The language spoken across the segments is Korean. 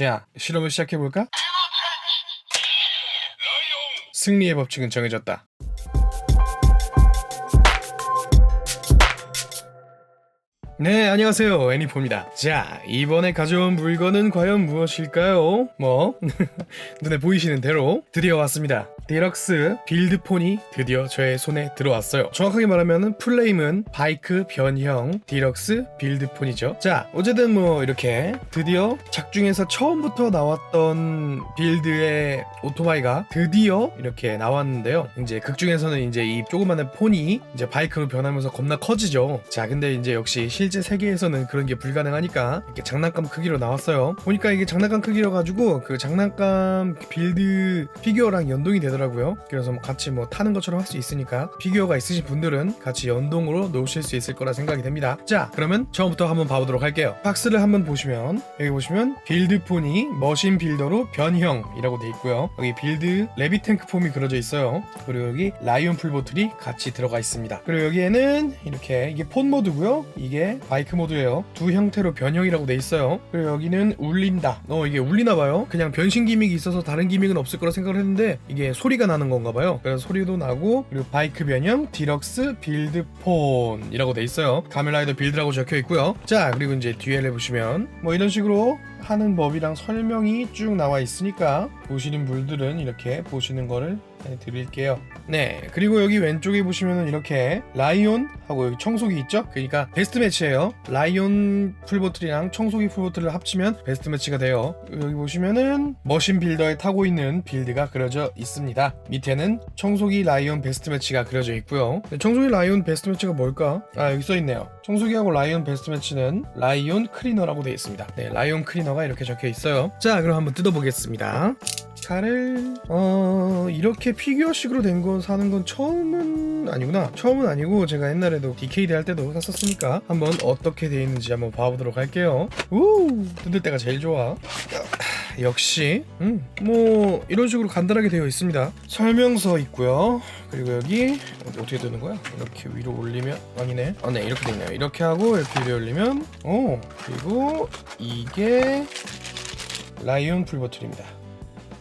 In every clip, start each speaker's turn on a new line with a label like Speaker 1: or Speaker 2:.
Speaker 1: 자, 실험을 시작해볼까? 승리의 법칙은 정해졌다. 네, 안녕하세요. 애니포입니다. 자, 이번에 가져온 물건은 과연 무엇일까요? 뭐, 눈에 보이시는 대로 드디어 왔습니다. 디럭스 빌드폰이 드디어 저의 손에 들어왔어요. 정확하게 말하면 플레임은 바이크 변형 디럭스 빌드폰이죠. 자, 어쨌든 뭐 이렇게 드디어 작중에서 처음부터 나왔던 빌드의 오토바이가 드디어 이렇게 나왔는데요. 이제 극중에서는 이제 이 조그마한 폰이 이제 바이크로 변하면서 겁나 커지죠. 자, 근데 이제 역시 실제 세계에서는 그런 게 불가능하니까 이렇게 장난감 크기로 나왔어요. 보니까 이게 장난감 크기로 가지고 그 장난감 빌드 피규어랑 연동이 되더라고요. 그래서 뭐 같이 뭐 타는 것처럼 할 수 있으니까 피규어가 있으신 분들은 같이 연동으로 놓으실 수 있을 거라 생각이 됩니다. 자, 그러면 처음부터 한번 봐보도록 할게요. 박스를 한번 보시면 여기 보시면 빌드폰이 머신 빌더로 변형이라고 돼 있고요. 여기 빌드 레비탱크 폼이 그려져 있어요. 그리고 여기 라이온 풀보틀이 같이 들어가 있습니다. 그리고 여기에는 이렇게 이게 폰 모드고요. 이게 바이크 모드예요. 두 형태로 변형이라고 돼 있어요. 그리고 여기는 울린다. 어 이게 울리나 봐요. 그냥 변신 기믹이 있어서 다른 기믹은 없을 거라 생각을 했는데 이게 소리가 나는 건가 봐요. 그래서 소리도 나고 그리고 바이크 변형 디럭스 빌드 폰이라고 돼 있어요. 가멜라이더 빌드라고 적혀 있고요. 자 그리고 이제 뒤에를 보시면 뭐 이런 식으로 하는 법이랑 설명이 쭉 나와 있으니까 보시는 분들은 이렇게 보시는 거를 드릴게요. 네, 그리고 여기 왼쪽에 보시면은 이렇게 라이온 하고 여기 청소기 있죠? 그러니까 베스트 매치예요. 라이온 풀보틀이랑 청소기 풀보틀을 합치면 베스트 매치가 돼요. 여기 보시면은 머신 빌더에 타고 있는 빌드가 그려져 있습니다. 밑에는 청소기 라이온 베스트 매치가 그려져 있고요. 네, 청소기 라이온 베스트 매치가 뭘까? 아 여기 써 있네요. 청소기하고 라이온 베스트 매치는 라이온 클리너라고 되어 있습니다. 네, 라이온 클리너 가 이렇게 적혀 있어요. 자, 그럼 한번 뜯어보겠습니다. 칼을 어 이렇게 피규어식으로 된거 사는 건 처음은 아니구나 처음은 아니고 제가 옛날에도 DKD 할 때도 샀었으니까 한번 어떻게 돼 있는지 한번 봐보도록 할게요 우 뜯을 때가 제일 좋아 역시 음 뭐 이런 식으로 간단하게 되어 있습니다. 설명서 있고요. 그리고 여기 어떻게 되는 거야? 이렇게 위로 올리면 아니네. 아 네 이렇게 돼 있네요. 이렇게 하고 이렇게 위로 올리면 오 그리고 이게 라이온 풀버틀입니다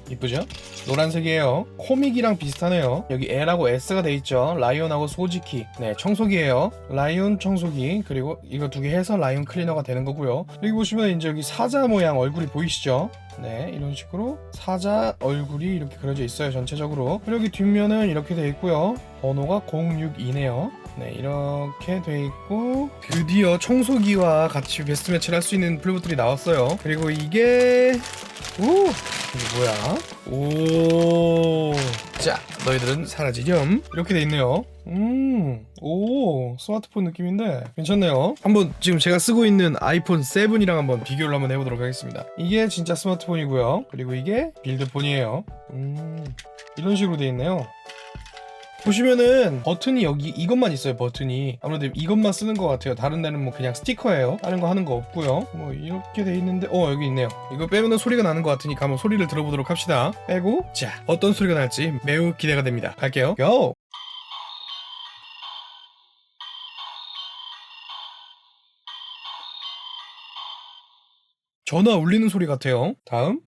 Speaker 1: 이쁘죠? 노란색이에요. 코믹이랑 비슷하네요. 여기 L하고 S가 돼 있죠. 라이온하고 소지키. 네, 청소기예요. 라이온 청소기 그리고 이거 두 개 해서 라이온 클리너가 되는 거고요. 여기 보시면 이제 여기 사자 모양 얼굴이 보이시죠? 네, 이런 식으로 사자 얼굴이 이렇게 그려져 있어요. 전체적으로. 그리고 여기 뒷면은 이렇게 돼 있고요. 번호가 062네요. 네, 이렇게 돼 있고 드디어 청소기와 같이 베스트 매치를 할 수 있는 플레이들이 나왔어요. 그리고 이게 오 이게 뭐야? 오. 자, 너희들은 사라지렴. 이렇게 돼 있네요. 음, 오, 스마트폰 느낌인데 괜찮네요. 한번 지금 제가 쓰고 있는 아이폰 7이랑 한번 비교를 한번 해보도록 하겠습니다. 이게 진짜 스마트폰이고요. 그리고 이게 빌드폰이에요. 음, 이런 식으로 돼 있네요. 보시면은 버튼이 여기 이것만 있어요 버튼이. 아무래도 이것만 쓰는 것 같아요. 다른 데는 뭐 그냥 스티커예요. 다른 거 하는 거 없고요. 뭐 이렇게 돼 있는데 어 여기 있네요. 이거 빼면은 소리가 나는 것 같으니까 한번 소리를 들어보도록 합시다. 빼고 자 어떤 소리가 날지 매우 기대가 됩니다. 갈게요. 고! 전화 울리는 소리 같아요. 다음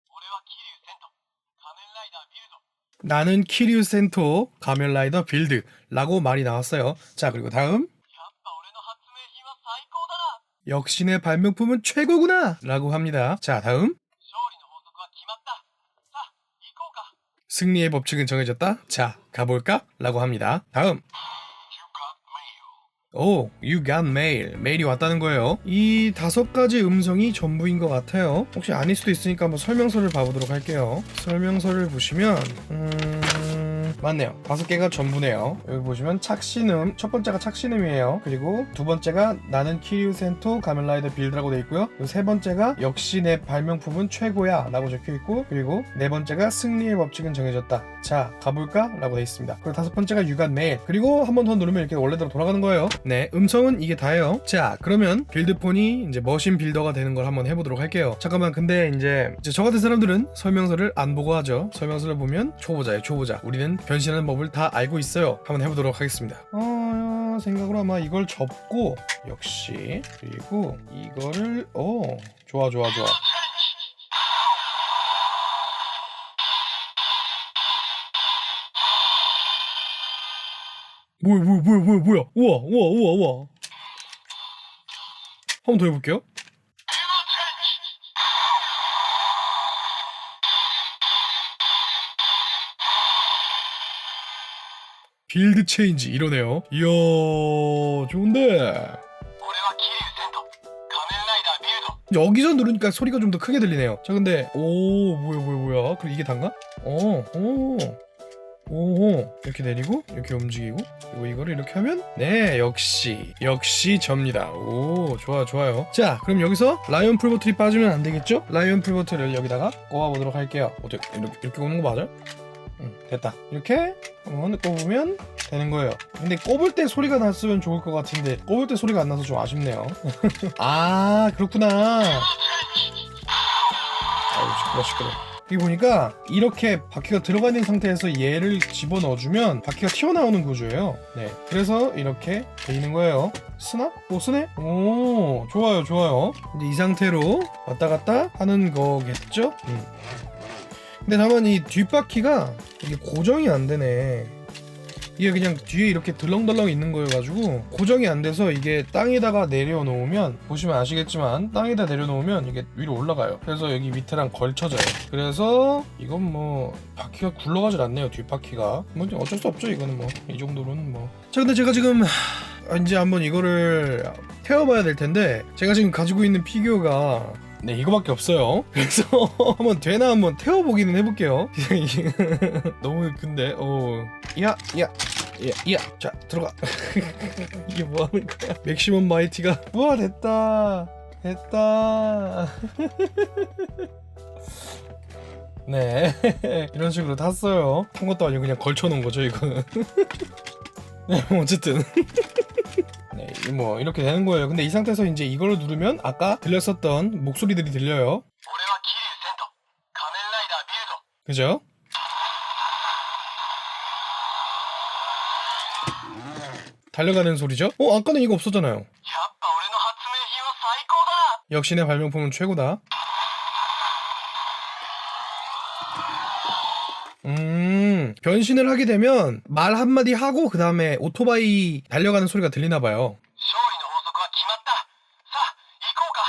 Speaker 1: 나는 키류 센토 가면라이더 빌드라고 말이 나왔어요. 자 그리고 다음 내 발명품은 최고구나 라고 합니다. 자 다음 승리의 법칙은 정해졌다. 자 가볼까? 라고 합니다. 다음 오, you got mail. 메일이 왔다는 거예요. 이 다섯 가지 음성이 전부인 것 같아요. 혹시 아닐 수도 있으니까 한번 설명서를 봐보도록 할게요. 설명서를 보시면, 음, 맞네요. 다섯 개가 전부네요. 여기 보시면 착신음, 첫 번째가 착신음이에요. 그리고 두 번째가 나는 키류 센토 가면라이더 빌드라고 돼 있고요. 세 번째가 역시 내 발명품은 최고야 라고 적혀 있고, 그리고 네 번째가 승리의 법칙은 정해졌다. 자, 가볼까? 라고 돼 있습니다. 그리고 다섯 번째가 got mail. 그리고 한 번 더 누르면 이렇게 원래대로 돌아가는 거예요. 네, 음성은 이게 다예요. 자, 그러면 빌드폰이 이제 머신 빌더가 되는 걸 한번 해보도록 할게요. 잠깐만, 근데 이제, 이제 저 같은 사람들은 설명서를 안 보고 하죠. 설명서를 보면 초보자예요, 초보자. 우리는 변신하는 법을 다 알고 있어요. 한번 해보도록 하겠습니다. 어, 생각으로 아마 이걸 접고 역시 그리고 이거를 어 좋아 좋아 좋아. 뭐야 뭐야 뭐야 뭐야 뭐야 우와 우와 우와 우와 한 번 더 해볼게요 빌드 체인지 이러네요. 이야 좋은데. 여기서 누르니까 소리가 좀 더 크게 들리네요. 자, 근데 오 뭐야 뭐야 뭐야? 그럼 이게 단가? 어, 오, 오, 이렇게 내리고 이렇게 움직이고 그리고 이거를 이렇게 하면 네 역시 역시 접니다. 오 좋아 좋아요. 자, 그럼 여기서 라이언 풀버틀이 빠지면 안 되겠죠? 라이언 풀버틀을 여기다가 꼽아보도록 할게요. 어떻게 이렇게, 이렇게 꼽는 거 맞아요? 응 됐다 이렇게 한번 꼽으면 되는 거예요 근데 꼽을 때 소리가 났으면 좋을 것 같은데 꼽을 때 소리가 안 나서 좀 아쉽네요 아 그렇구나 아유 시끄러 시끄러 여기 보니까 이렇게 바퀴가 들어가 있는 상태에서 얘를 집어넣어주면 바퀴가 튀어나오는 구조예요 네 그래서 이렇게 돼 있는 거예요 쓰나? 오 쓰네? 오 좋아요 좋아요 이제 이 상태로 왔다 갔다 하는 거겠죠? 음. 근데 다만 이 뒷바퀴가 이게 고정이 안 되네. 이게 그냥 뒤에 이렇게 덜렁덜렁 있는 거여가지고 고정이 안 돼서 이게 땅에다가 내려놓으면 보시면 아시겠지만 땅에다 내려놓으면 이게 위로 올라가요. 그래서 여기 밑에랑 걸쳐져요. 그래서 이건 뭐 바퀴가 굴러가질 않네요 뒷바퀴가. 뭐 어쩔 수 없죠 이거는 뭐. 이 정도로는 뭐자 근데 제가 지금 하, 이제 한번 이거를 태워봐야 될 텐데 제가 지금 가지고 있는 피규어가 네 이거밖에 없어요 그래서 한번 되나 한번 태워보기는 해볼게요 너무 근데 어 야, 야, 야, 야, 자 들어가. 이게 뭐 하는 거야? 맥시멈 마이티가 우와 됐다, 됐다. 네, 이런 식으로 탔어요. 탄 것도 아니고 그냥 걸쳐놓은 거죠 이거는. 네, 어쨌든. 네, 뭐 이렇게 되는 거예요. 근데 이 상태에서 이제 이걸 누르면 아까 들렸었던 목소리들이 들려요. 그죠? 달려가는 소리죠? 어, 아까는 이거 없었잖아요. 역시 내 발명품은 최고다. 음, 변신을 하게 되면 말 한마디 하고 그 다음에 오토바이 달려가는 소리가 들리나 봐요.
Speaker 2: 勝利の法則は決まったさあ行こうか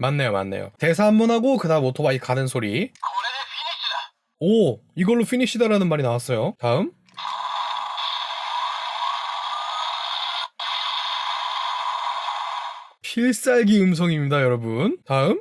Speaker 1: 맞네요, 맞네요. 대사 한 번 하고 그 다음 오토바이 가는 소리.
Speaker 2: これでフィニッシュだ
Speaker 1: 오, 이걸로 피니시다라는 말이 나왔어요. 다음. 필살기 음성입니다, 여러분. 다음.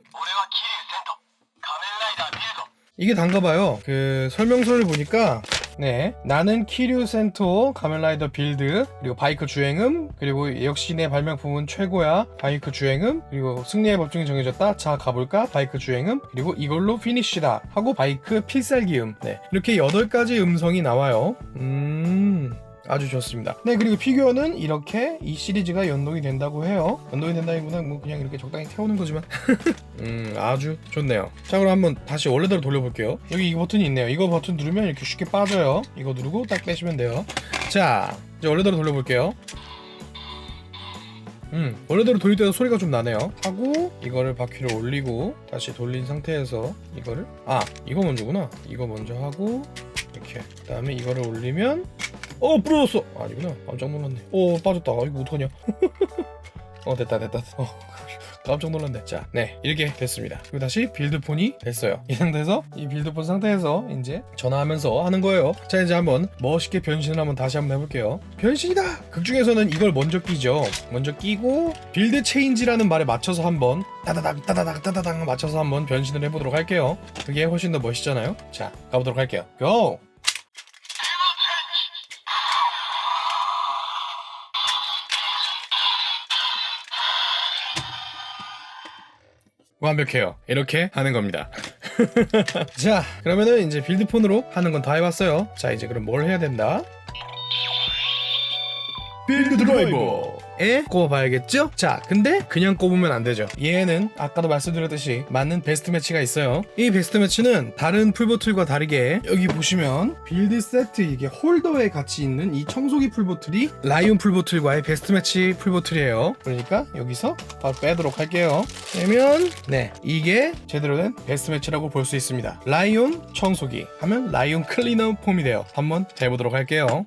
Speaker 1: 이게 단가봐요. 그 설명서를 보니까 네 나는 키류 센토 가면라이더 빌드 그리고 바이크 주행음 그리고 역시 내 발명품은 최고야 바이크 주행음 그리고 승리의 법칙이 정해졌다 자 가볼까 바이크 주행음 그리고 이걸로 피니쉬다 하고 바이크 필살기음. 네 이렇게 8가지 음성이 나와요. 음 아주 좋습니다. 네, 그리고 피규어는 이렇게 이 시리즈가 연동이 된다고 해요. 연동이 된다기보다 뭐 그냥 이렇게 적당히 태우는 거지만. 음, 아주 좋네요. 자, 그럼 한번 다시 원래대로 돌려볼게요. 여기 이 버튼이 있네요. 이거 버튼 누르면 이렇게 쉽게 빠져요. 이거 누르고 딱 빼시면 돼요. 자, 이제 원래대로 돌려볼게요. 음, 원래대로 돌릴 때도 소리가 좀 나네요. 하고 이거를 바퀴를 올리고 다시 돌린 상태에서 이거를 아, 이거 먼저구나. 이거 먼저 하고 이렇게. 그다음에 이거를 올리면 어 부러졌어. 아니구나. 깜짝 놀랐네. 어 빠졌다. 아, 이거 어떡하냐? 어 됐다 됐다. 어 깜짝 놀랐네. 자네. 이렇게 됐습니다. 그리고 다시 빌드폰이 됐어요. 이 상태에서 이 빌드폰 상태에서 이제 전화하면서 하는 거예요. 자 이제 한번 멋있게 변신을 한번 다시 한번 해볼게요. 변신이다! 극 중에서는 이걸 먼저 끼죠. 먼저 끼고 빌드 체인지라는 말에 맞춰서 한번 따다닥 따다닥 따다닥 맞춰서 한번 변신을 해보도록 할게요. 그게 훨씬 더 멋있잖아요. 자 가보도록 할게요. 고! 완벽해요. 이렇게 하는 겁니다. 자, 그러면은 이제 빌드폰으로 하는 건 다 해봤어요. 자, 이제 그럼 뭘 해야 된다? 빌드 드라이버 에 꼽아봐야겠죠? 자, 근데 그냥 꼽으면 안 되죠. 얘는 아까도 말씀드렸듯이 맞는 베스트 매치가 있어요. 이 베스트 매치는 다른 풀보틀과 다르게 여기 보시면 빌드 세트 이게 홀더에 같이 있는 이 청소기 풀보틀이 라이온 풀보틀과의 베스트 매치 풀보틀이에요. 그러니까 여기서 바로 빼도록 할게요. 빼면 네 이게 제대로 된 베스트 매치라고 볼 수 있습니다. 라이온 청소기 하면 라이온 클리너 폼이 돼요. 한번 해보도록 할게요.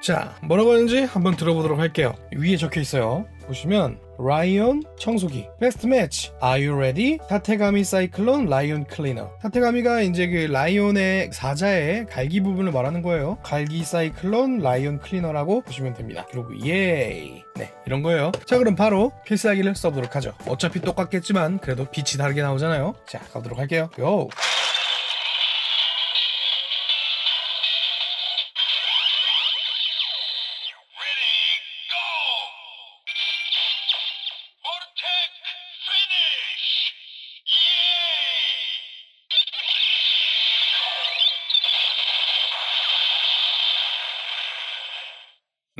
Speaker 1: 자, 뭐라고 하는지 한번 들어보도록 할게요. 위에 적혀 있어요. 보시면 라이온 청소기. 베스트 매치 Are you ready? 타테가미 사이클론 라이온 클리너. 타테가미가 이제 그 라이온의 사자의 갈기 부분을 말하는 거예요. 갈기 사이클론 라이온 클리너라고 보시면 됩니다. 그리고 예이. 네 이런 거예요. 자 그럼 바로 필살기를 써보도록 하죠. 어차피 똑같겠지만 그래도 빛이 다르게 나오잖아요. 자 가보도록 할게요. 고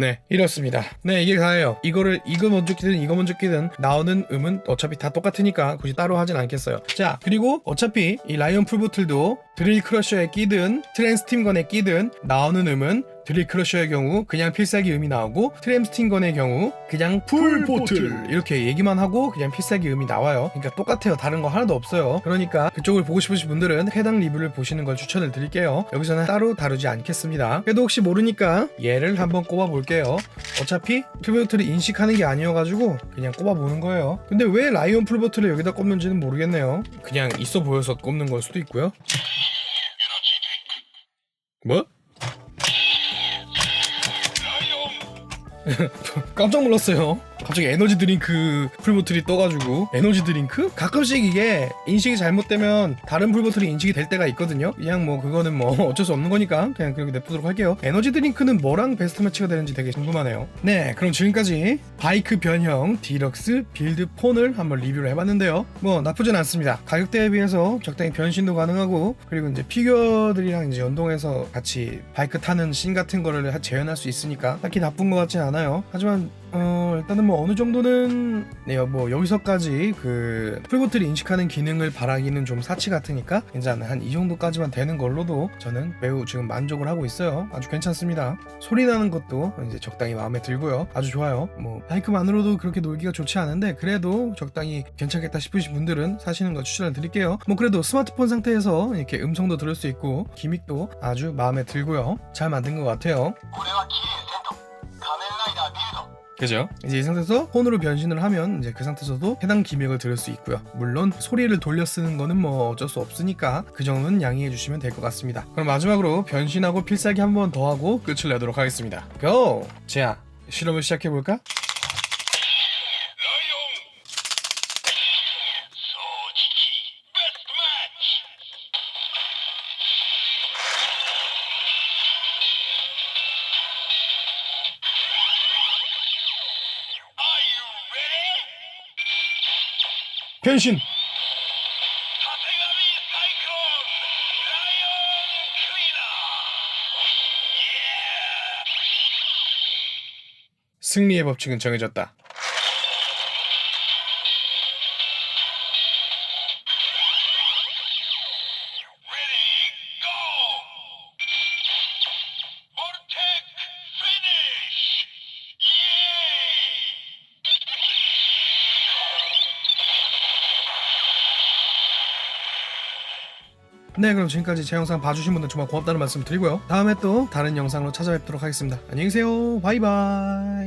Speaker 1: 네, 이렇습니다. 네, 이게 다예요. 이거를 이거 먼저 끼든 이거 먼저 끼든 나오는 음은 어차피 다 똑같으니까 굳이 따로 하진 않겠어요. 자, 그리고 어차피 이 라이온 풀보틀도 드릴 크러셔에 끼든 트랜스팀건에 끼든 나오는 음은 드릴 크러셔의 경우 그냥 필살기 음이 나오고 트램스팅건의 경우 그냥 풀보틀 이렇게 얘기만 하고 그냥 필살기 음이 나와요. 그러니까 똑같아요. 다른 거 하나도 없어요. 그러니까 그쪽을 보고 싶으신 분들은 해당 리뷰를 보시는 걸 추천을 드릴게요. 여기서는 따로 다루지 않겠습니다. 그래도 혹시 모르니까 얘를 한번 꼽아 볼게요. 어차피 풀보틀을 인식하는 게 아니어가지고 그냥 꼽아 보는 거예요. 근데 왜 라이온 풀보틀을 여기다 꼽는지는 모르겠네요. 그냥 있어 보여서 꼽는 걸 수도 있고요. 뭐? 깜짝 놀랐어요. 갑자기 에너지 드링크 풀보틀이 떠가지고 에너지 드링크? 가끔씩 이게 인식이 잘못되면 다른 풀보틀이 인식이 될 때가 있거든요. 그냥 뭐 그거는 뭐 어쩔 수 없는 거니까 그냥 그렇게 냅두도록 할게요. 에너지 드링크는 뭐랑 베스트 매치가 되는지 되게 궁금하네요. 네, 그럼 지금까지 바이크 변형 디럭스 빌드 폰을 한번 리뷰를 해봤는데요. 뭐 나쁘진 않습니다. 가격대에 비해서 적당히 변신도 가능하고 그리고 이제 피규어들이랑 이제 연동해서 같이 바이크 타는 씬 같은 거를 재현할 수 있으니까 딱히 나쁜 것 같진 않아요. 하지만 어 일단은 뭐 어느 정도는 네, 뭐 여기서까지 그 풀보틀이 인식하는 기능을 바라기는 좀 사치 같으니까 괜찮아 한이 정도까지만 되는 걸로도 저는 매우 지금 만족을 하고 있어요. 아주 괜찮습니다. 소리 나는 것도 이제 적당히 마음에 들고요. 아주 좋아요. 뭐 바이크만으로도 그렇게 놀기가 좋지 않은데 그래도 적당히 괜찮겠다 싶으신 분들은 사시는 거 추천을 드릴게요. 뭐 그래도 스마트폰 상태에서 이렇게 음성도 들을 수 있고 기믹도 아주 마음에 들고요. 잘 만든 것 같아요 그죠? 이제 이 상태에서 폰으로 변신을 하면 이제 그 상태에서도 해당 기믹을 들을 수 있고요. 물론 소리를 돌려 쓰는 거는 뭐 어쩔 수 없으니까 그 정도는 양해해 주시면 될 것 같습니다. 그럼 마지막으로 변신하고 필살기 한 번 더 하고 끝을 내도록 하겠습니다. 고! 자, 실험을 시작해 볼까? 변신. 승리의 법칙은 정해졌다. 네, 그럼 지금까지 제 영상 봐주신 분들 정말 고맙다는 말씀 드리고요. 다음에 또 다른 영상으로 찾아뵙도록 하겠습니다. 안녕히 계세요. 바이바이.